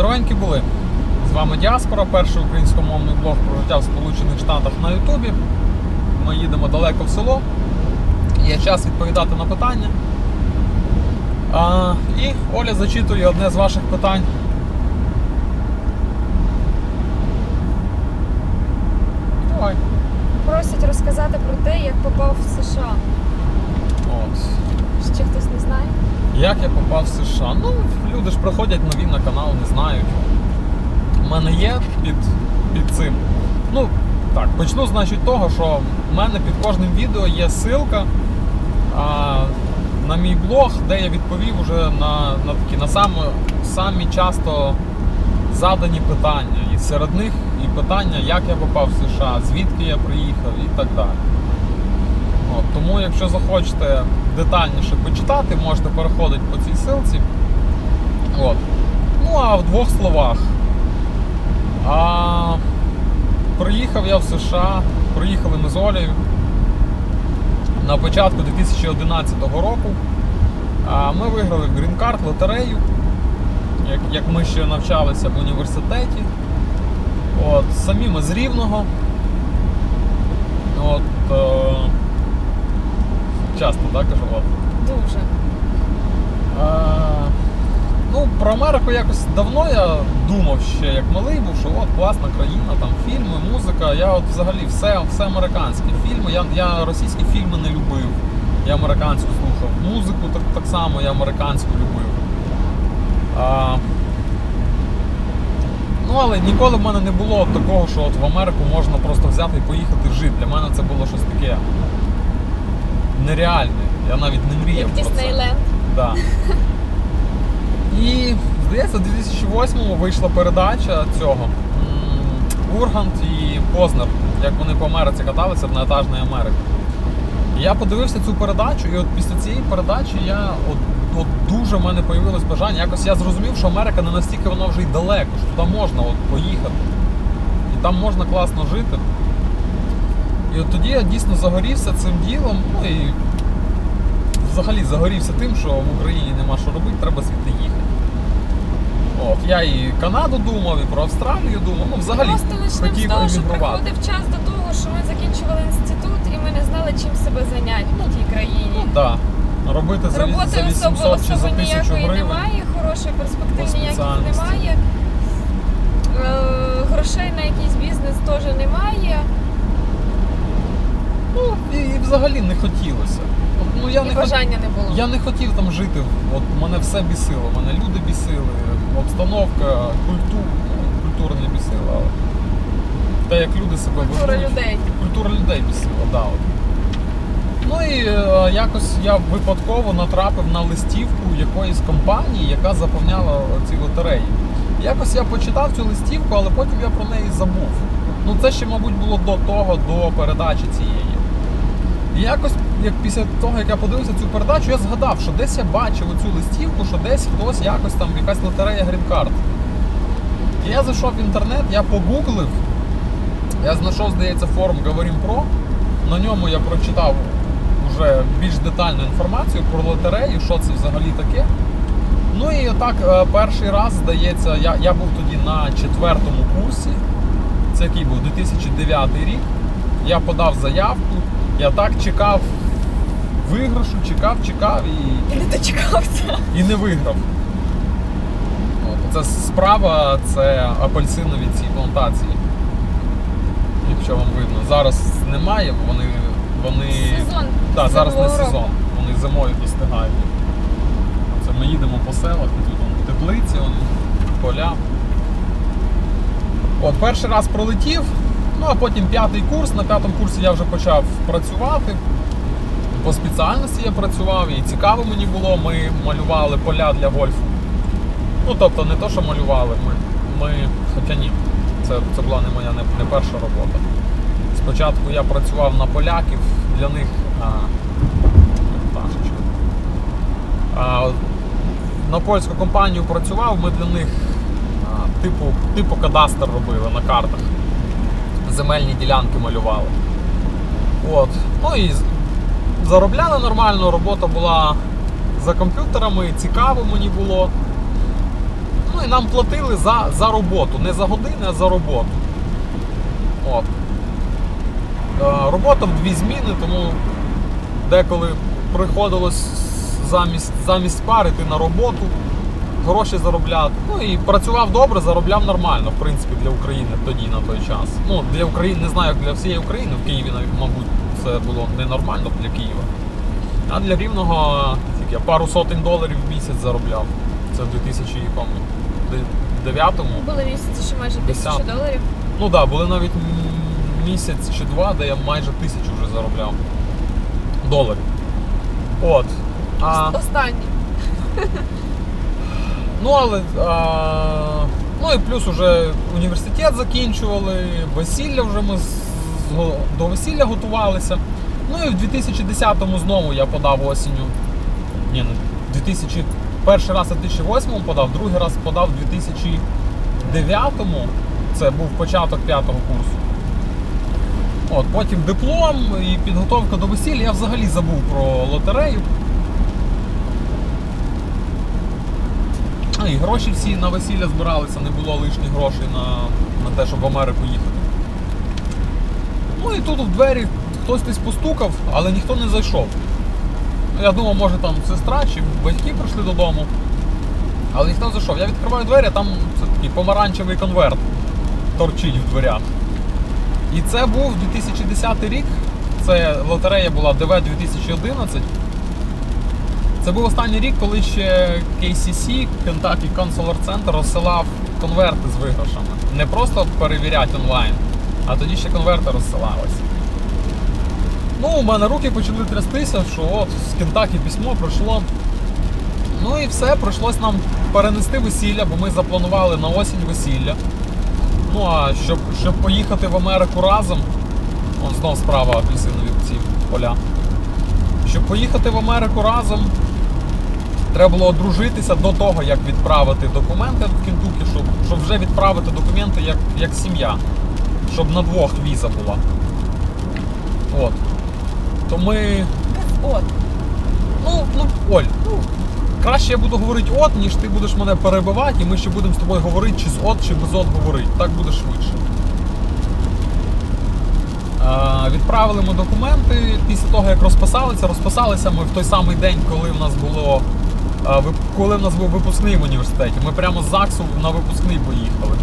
Здоровенькі були. З вами Діаспора, перший українськомовний блог про життя в Сполучених Штатах на Ютубі. Ми їдемо далеко в село. Є час відповідати на питання. А, і Оля зачитує одне з ваших питань. Давай. Просять розказати про те, як попав в США. От. Ще хтось не знає. Як я попав в США? Ну, люди ж приходять нові на канал, не знають. У мене є під, під цим. Ну, так, почну, значить, того, що в мене під кожним відео є ссылка а, на мій блог, де я відповів уже на, на такі на самі, самі часто задані питання. І серед них і питання, як я попав в США, звідки я приїхав і так далі. От, тому, якщо захочете детальніше почитати, можете переходити по цій ссылці. От. Ну а в двох словах. А, приїхав я в США, приїхали ми з Олею на початку 2011 року. А, ми виграли Card, лотерею, як, як ми ще навчалися в університеті. От, самі ми з Рівного. От, е, часто, так, кажу. Дуже. Е, ну, про Америку якось давно я думав ще, як малий був, що от класна країна, там фільми, музика. Я от взагалі все, все американське фільми. Я, я російські фільми не любив. Я американську слухав. Музику так, так само я американську любив. А, ну, але ніколи в мене не було такого, що от в Америку можна просто взяти і поїхати жити. Для мене це було щось таке нереальне. Я навіть не мріяв Як про це. Діснейленд. Да. І, здається, в 2008-му вийшла передача цього Ургант і Познер, як вони по Америці каталися в неетажної Америки. І я подивився цю передачу, і от після цієї передачі я от, от дуже в мене появилось бажання. Якось я зрозумів, що Америка не настільки вона вже й далеко, що туди можна от поїхати. І там можна класно жити. І от тоді я дійсно загорівся цим ділом. Ну і взагалі загорівся тим, що в Україні нема що робити, треба звідти їхати. От, я і Канаду думав, і про Австралію думав. Ну, взагалі Просто хотів того, що приходив час до того, що ми закінчували інститут і ми не знали, чим себе зайняти в тій Ну країні. так. Робити за, за Роботи особо, 800 чи за особо 1000 ніякої гривень. немає, хорошої по перспектив ніяких немає. Е, грошей на якийсь бізнес теж немає. Ну, і, і взагалі не хотілося. От, ну, я і не хот- не було. Я не хотів там жити, от мене все бісило, мене люди бісили, обстановка, культура, ну, культура не бісила, але те, як люди себе Культура ведуть. людей. Культура людей бісила, да. От. Ну і е, якось я випадково натрапив на листівку якоїсь компанії, яка заповняла ці лотереї. Якось я почитав цю листівку, але потім я про неї забув. Ну це ще, мабуть, було до того, до передачі цієї. І якось, як після того, як я подивився цю передачу, я згадав, що десь я бачив оцю листівку, що десь хтось якось там якась лотерея грін-карт. І я зайшов в інтернет, я погуглив, я знайшов, здається, форум Говорим Про. На ньому я прочитав вже більш детальну інформацію про лотерею, що це взагалі таке. Ну і отак е, перший раз, здається, я, я був тоді на четвертому курсі. Це який був 2009 рік. Я подав заявку, я так чекав виграшу, чекав, чекав і, І не дочекався. і не виграв. От, це справа, це апельсинові ці плантації. Якщо вам видно. Зараз немає, вони. вони... Сезон. Так, зараз не року. сезон. Вони зимою достигають. Це ми їдемо по селах, і тут вон, теплиці, вон, поля. От, перший раз пролетів, ну а потім п'ятий курс. На п'ятому курсі я вже почав працювати. По спеціальності я працював і цікаво мені було. Ми малювали поля для гольфу. Ну, тобто не то, що малювали, ми, ми хоча ні, це, це була не моя не, не перша робота. Спочатку я працював на поляків, для них а. А, на польську компанію працював, ми для них а, типу, типу кадастр робили на картах. Земельні ділянки малювали. От. Ну і заробляли нормально, робота була за комп'ютерами, цікаво мені було. Ну і нам платили за, за роботу. Не за години, а за роботу. От. Е, Робота в дві зміни, тому деколи приходилось замість, замість пари йти на роботу, гроші заробляти. Ну і працював добре, заробляв нормально, в принципі, для України тоді на той час. Ну, для України, не знаю, як для всієї України, в Києві мабуть, це було ненормально для Києва. А для рівного я пару сотень доларів в місяць заробляв. Це в 2009-му. Були місяці, що майже тисячу доларів. Ну так, да, були навіть місяць чи два, де я майже тисячу вже заробляв доларів. От. А, Останні. Ну, але. А, ну і плюс уже університет закінчували, весілля вже ми до весілля готувалися. Ну і в 2010-му знову я подав осінню. Ні, не 2000, перший раз в 2008-му подав, другий раз подав в 2009-му. Це був початок п'ятого курсу. От, потім диплом і підготовка до весілля. Я взагалі забув про лотерею. І гроші всі на весілля збиралися, не було лишніх грошей на, на те, щоб в Америку їхати. Ну і тут в двері хтось десь постукав, але ніхто не зайшов. Я думав, може там сестра чи батьки прийшли додому. Але ніхто не зайшов. Я відкриваю двері, а там це такий помаранчевий конверт торчить в дверях. І це був 2010 рік. Це лотерея була ДВ 2011. Це був останній рік, коли ще KCC, Kentucky Consular Center, розсилав конверти з виграшами. Не просто перевіряти онлайн, а тоді ще конверти розсилалися. Ну, у мене руки почали трястися, що от з Кентакі письмо прийшло. Ну і все, прийшлось нам перенести весілля, бо ми запланували на осінь весілля. Ну а щоб, щоб поїхати в Америку разом, он знов справа апельсинові ці поля. Щоб поїхати в Америку разом, треба було одружитися до того, як відправити документи в Кентукі, щоб, щоб вже відправити документи як, як сім'я. Щоб на двох віза була. От. То ми. От. Ну, ну, Оль, ну, краще я буду говорити от, ніж ти будеш мене перебивати, і ми ще будемо з тобою говорити, чи з от, чи без от говорити. Так буде швидше. Відправили ми документи після того, як розписалися. Розписалися ми в той самий день, коли в нас було. Коли в нас був випускний в університеті. Ми прямо з ЗАГСу на випускний поїхали.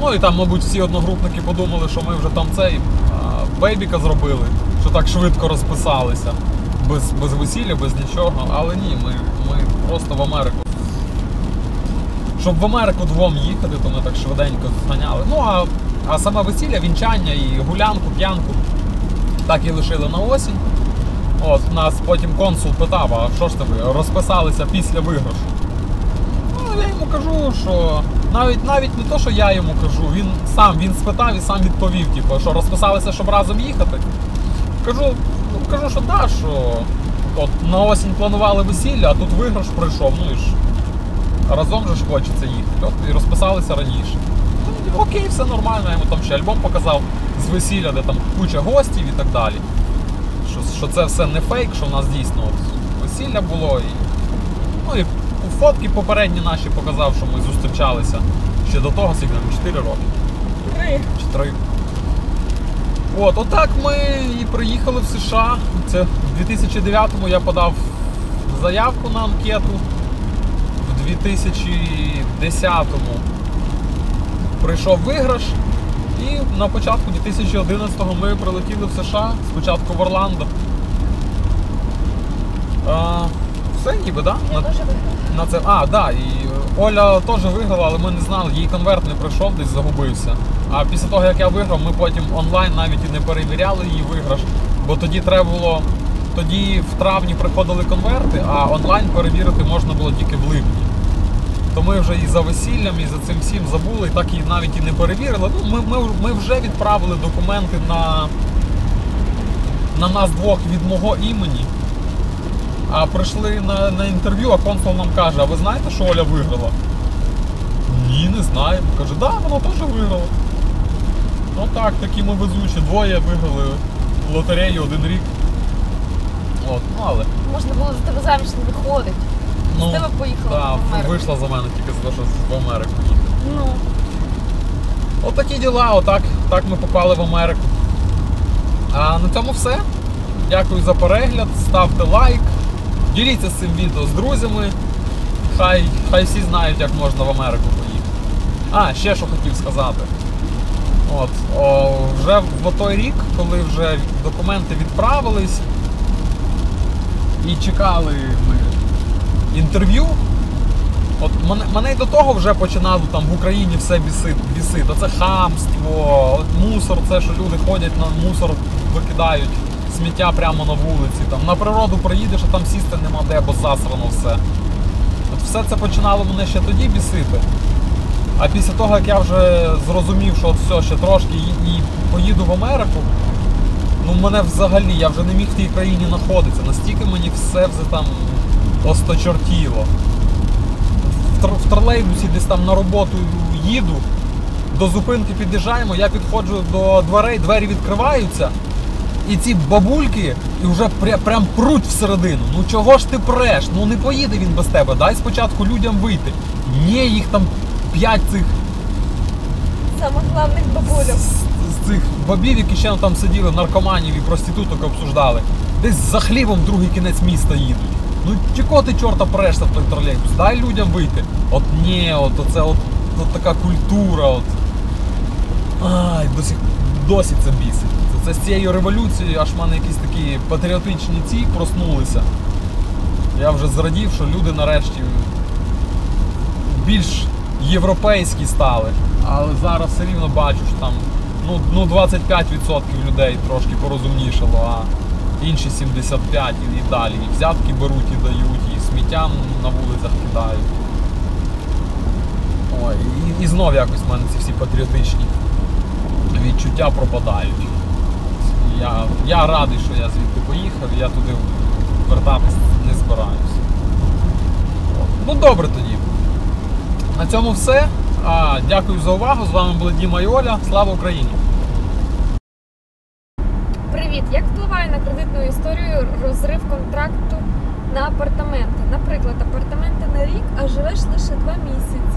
Ну і там, мабуть, всі одногрупники подумали, що ми вже там цей бейбіка зробили, що так швидко розписалися. Без, без весілля, без нічого. Але ні, ми, ми просто в Америку. Щоб в Америку двом їхати, то ми так швиденько зганяли. Ну а, а саме весілля, вінчання і гулянку, п'янку так і лишили на осінь. От нас потім консул питав, а що ж ви розписалися після виграшу? Ну, я йому кажу, що навіть навіть не то, що я йому кажу, він сам він спитав і сам відповів, типу, що розписалися, щоб разом їхати. Кажу, кажу, що так, що от на осінь планували весілля, а тут виграш прийшов, ну і ж разом же ж хочеться їхати. От і розписалися раніше. Ну, окей, все нормально, я йому там ще альбом показав з весілля, де там куча гостів і так далі. Що, це все не фейк, що в нас дійсно от весілля було. І, ну і фотки попередні наші показав, що ми зустрічалися ще до того, скільки нам 4 роки. Три. Три. От, отак ми і приїхали в США. Це в 2009-му я подав заявку на анкету. В 2010-му прийшов виграш. І на початку 2011-го ми прилетіли в США, спочатку в Орландо. А, все ніби, так? Я Да? теж виграла. На це. А, да, і е, Оля теж виграла, але ми не знали, їй конверт не прийшов, десь загубився. А після того, як я виграв, ми потім онлайн навіть і не перевіряли її виграш, бо тоді треба було. Тоді в травні приходили конверти, а онлайн перевірити можна було тільки в липні. То ми вже і за весіллям, і за цим всім забули, і так і навіть і не перевірили. Ну, ми, ми, ми вже відправили документи на, на нас двох від мого імені. А прийшли на, на інтерв'ю, а консул нам каже, а ви знаєте, що Оля виграла? Ні, не знаємо. Каже, да, вона теж виграла. Ну так, такі ми везучі. Двоє виграли лотерею один рік. От, ну але. Можна було за тебе заміж не виходить. з тебе поїхала в Америку. вийшла за мене тільки за те, що в Америку. Ну, Отакі діла, отак так ми попали в Америку. А на цьому все. Дякую за перегляд, ставте лайк, діліться з цим відео з друзями. Хай, хай всі знають, як можна в Америку поїхати. А, ще що хотів сказати. От, о, вже в той рік, коли вже документи відправились і чекали ми інтерв'ю, От мене, мене й до того вже починало там в Україні все бісити. бісити. Оце хамство, мусор, це що люди ходять на мусор, викидають сміття прямо на вулиці. Там на природу приїдеш, а там сісти нема де, бо засрано все. От все це починало мене ще тоді бісити. А після того, як я вже зрозумів, що от все, ще трошки і, і поїду в Америку, ну мене взагалі, я вже не міг в тій країні знаходитися. Настільки мені все вже там осточортіло в тр- в тролейбусі десь там на роботу їду, до зупинки під'їжджаємо, я підходжу до дверей, двері відкриваються, і ці бабульки і вже пря- прям пруть всередину. Ну чого ж ти преш? Ну не поїде він без тебе. Дай спочатку людям вийти. Ні, їх там п'ять цих самих главних бабулів. з, з цих бабів, які ще там сиділи, наркоманів і проституток обсуждали. Десь за хлібом другий кінець міста їдуть. Ну чого ти чорта прешся в той тролейбус? Дай людям вийти. От ні, от оце от, от така культура. От. Ай, досі, досі це бісить. Це, з цією революцією аж в мене якісь такі патріотичні ці проснулися. Я вже зрадів, що люди нарешті більш європейські стали. Але зараз все рівно бачу, що там ну, ну 25% людей трошки порозумнішало, а інші 75% і, далі. І взятки беруть і дають, і сміття на вулицях кидають. Ой, і, і знов якось в мене ці всі патріотичні відчуття пропадають. Я, я радий, що я звідти поїхав, і я туди вертатись не збираюся. Ну добре тоді. На цьому все. А, дякую за увагу. З вами були Діма і Оля. Слава Україні! Привіт! Як впливає на кредитну історію розрив контракту на апартаменти? Наприклад, апартаменти на рік, а живеш лише два місяці.